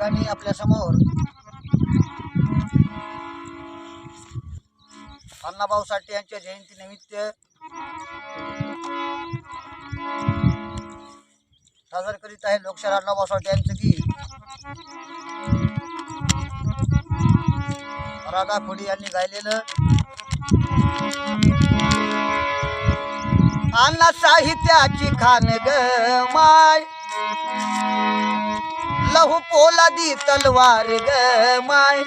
आपल्यासमोर. अण्णाभाऊ साठे यांच्या जयंती निमित्त सादर करीत आहे लोकशाहीर अण्णाभाऊ साठे यांचं गीत. राधा खोडी यांनी गायलेलं अण्णा साहित्याची खान ग माय. लहू पोलादी तलवार ग माय.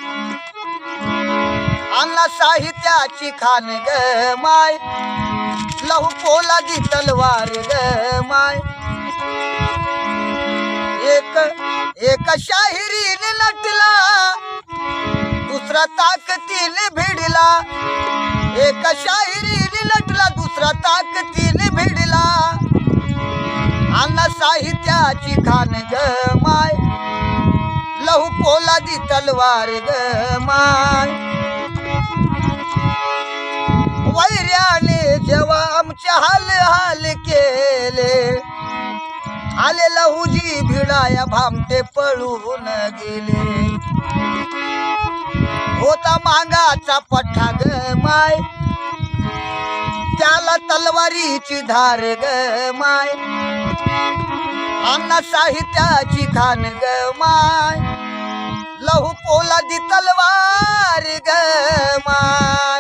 अण्णा साहित्याची खान ग माय. लहू पोलादी तलवार ग माय. एक एक शाहिरीने नटला दुसरा ताकदीने भिडला. एक शाहिरीने नटला दुसरा ताकदीने भिडला. अन्न साहित्याची खान ग माय. पोलादी तलवार ग माय. वैर्याने जेव्हा आमचे हाल हाल केले आले लहुजी भिडाया भामटे पळून गेले. होता मांगाचा पठा ग माय त्याला तलवारीची धार ग माय. अन्न साहित्याची खान ग माय. लहू पोलादी तलवार ग मा।